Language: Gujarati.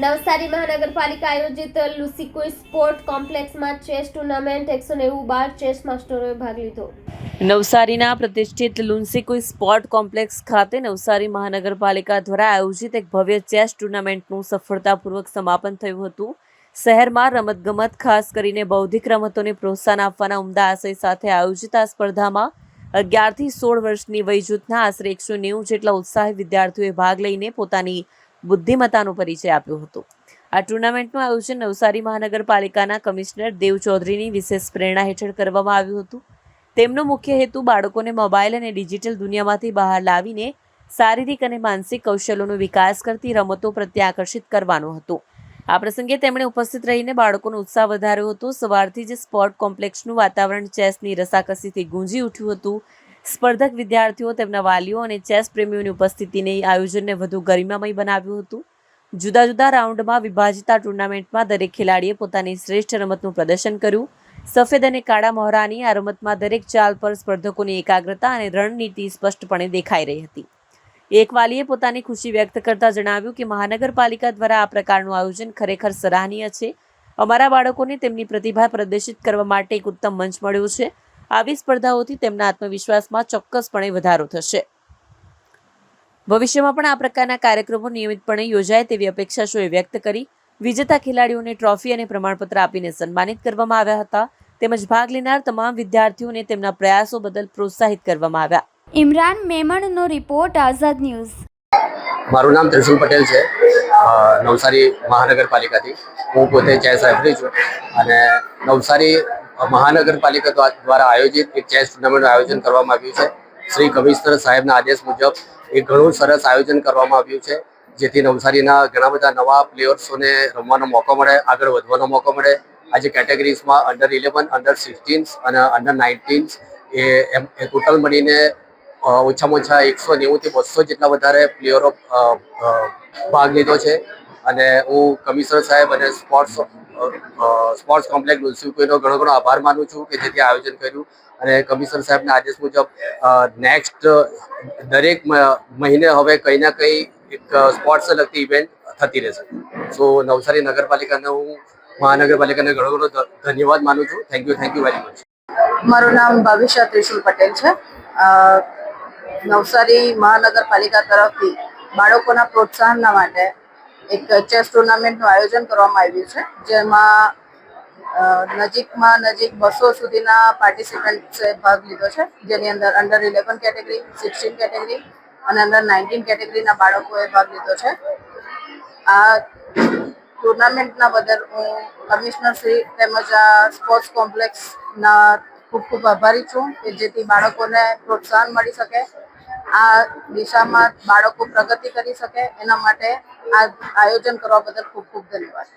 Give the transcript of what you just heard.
નવસારી મહાનગરપાલિકા આયોજિત લુસિકો સ્પોર્ટ કોમ્પ્લેક્સમાં ચેસ ટુર્નામેન્ટ એકસો નેવું બાર ચેસ માસ્ટરોએ ભાગ લીધો. નવસારીના પ્રતિષ્ઠિત લુન્સીકુઈ સ્પોર્ટ કોમ્પ્લેક્સ ખાતે નવસારી મહાનગરપાલિકા દ્વારા આયોજિત એક ભવ્ય ચેસ ટુર્નામેન્ટનું સફળતાપૂર્વક સમાપન થયું હતું. શહેરમાં રમતગમત ખાસ કરીને બૌદ્ધિક રમતોને પ્રોત્સાહન આપવાના ઉમદા આશય સાથે આયોજિત આ સ્પર્ધામાં અગિયારથી સોળ વર્ષની વય જૂથના આશરે એકસો નેવું જેટલા ઉત્સાહી વિદ્યાર્થીઓએ ભાગ લઈને પોતાની બુદ્ધિમત્તાનો પરિચય આપ્યો હતો. આ ટુર્નામેન્ટનું આયોજન નવસારી મહાનગરપાલિકાના કમિશનર દેવ ચૌધરીની વિશેષ પ્રેરણા હેઠળ કરવામાં આવ્યું હતું. તેમનો મુખ્ય હેતુ બાળકોને મોબાઈલ અને ડિજિટલ દુનિયામાંથી બહાર લાવીને શારીરિક અને માનસિક કૌશલ્યોનો વિકાસ કરતી રમતો પ્રત્યે આકર્ષિત કરવાનો હતો. આ પ્રસંગે તેમણે ઉપસ્થિત રહીને બાળકોનો ઉત્સાહ વધાર્યો હતો. સવારથી જ સ્પોર્ટ કોમ્પ્લેક્સનું વાતાવરણ ચેસની રસાકસીથી ગુંજી ઉઠ્યું હતું. સ્પર્ધક વિદ્યાર્થીઓ તેમના વાલીઓ અને ચેસ પ્રેમીઓની ઉપસ્થિતિને આયોજનને વધુ ગરિમામય બનાવ્યું હતું. જુદા જુદા રાઉન્ડમાં વિભાજિતા ટુર્નામેન્ટમાં દરેક ખેલાડીએ પોતાની શ્રેષ્ઠ રમતનું પ્રદર્શન કર્યું. સફેદ અને કાળા મોહરાની આ રમતમાં દરેક ચાલ પર સ્પર્ધકોની એકાગ્રતા અને રણનીતિ સ્પષ્ટપણે દેખાઈ રહી હતી. એક વાલીએ પોતાની ખુશી વ્યક્ત કરતા જણાવ્યું કે મહાનગરપાલિકા દ્વારા આ પ્રકારનું આયોજન ખરેખર સરાહનીય છે. અમારા બાળકોને તેમની પ્રતિભા પ્રદર્શિત કરવા માટે એક ઉત્તમ મંચ મળ્યો છે. આવી સ્પર્ધાઓથી તેમના આત્મવિશ્વાસમાં ચોક્કસપણે વધારો થશે. ભવિષ્યમાં પણ આ પ્રકારના કાર્યક્રમો નિયમિતપણે યોજાય તેવી અપેક્ષા શોએ વ્યક્ત કરી, વિજેતા ખેલાડીઓને ટ્રોફી અને પ્રમાણપત્ર આપીને સન્માનિત કરવામાં આવ્યા હતા, તેમજ ભાગ લેનાર તમામ વિદ્યાર્થીઓને તેમના પ્રયાસો બદલ પ્રોત્સાહિત કરવામાં આવ્યા. ઇમરાન મેમણનો રિપોર્ટ આઝાદ ન્યૂઝ. મારું નામ ત્રિશુલ પટેલ છે. નવસારી મહાનગરપાલિકાથી. હું પોતે ચેસ રેફરી છું અને નવસારી મહાનગરપાલિકા દ્વારા આયોજિત એક ચેસ ટુર્નામેન્ટનું આયોજન કરવામાં આવ્યું છે. શ્રી કમિશનર સાહેબના આદેશ મુજબ એ ઘણું સરસ આયોજન કરવામાં આવ્યું છે, જેથી નવસારીના ઘણા બધા નવા પ્લેયર્સોને રમવાનો મોકો મળે, આગળ વધવાનો મોકો મળે. આજે કેટેગરીઝમાં અંડર ઇલેવન અંડર સિક્સટીન્સ અને અંડર નાઇન્ટીન્સ એ એમ, એ ટોટલ મળીને ઓછામાં ઓછા એકસો નેવુંથી બસો જેટલા વધારે પ્લેયરો ભાગ લીધો છે. અને હું કમિશનર સાહેબ અને સ્પોર્ટ્સ સ્પોર્ટ્સ કોમ્પ્લેક્સ મ્યુનિસિપલનો ઘણો ઘણો આભાર માનું છું કે જેથી આયોજન કર્યું. અને કમિશનર સાહેબના આદેશ મુજબ નેક્સ્ટ દરેક મહિને હવે કંઈ ના કંઈ એક સ્પોર્ટ્સને લગતી ઇવેન્ટ થતી રહેશે. સો નવસારી નગરપાલિકાને હું, મહાનગરપાલિકાને ઘણો ઘણો ધન્યવાદ માનું છું. Thank you thank you very much મારું નામ ભાવિશા ત્રિશુલ પટેલ છે. નવસારી મહાનગરપાલિકા તરફથી બાળકોના પ્રોત્સાહનના માટે એક ચેસ ટુર્નામેન્ટનું આયોજન કરવામાં આવ્યું છે, જેમાં નજીકમાં નજીક બસો સુધીના પાર્ટિસિપન્ટ્સે ભાગ લીધો છે, જેની અંદર under eleven category sixteen category અને અંડર નાઇન્ટીન કેટેગરીના બાળકોએ ભાગ લીધો છે. આ ટુર્નામેન્ટના બદલ હું કમિશનર શ્રી તેમજ આ સ્પોર્ટ્સ કોમ્પ્લેક્સના ખૂબ ખૂબ આભારી છું કે જેથી બાળકોને પ્રોત્સાહન મળી શકે આ દિશામાં બાળકો પ્રગતિ કરી શકે એના માટે આ આયોજન કરવા બદલ ખૂબ ખૂબ ધન્યવાદ.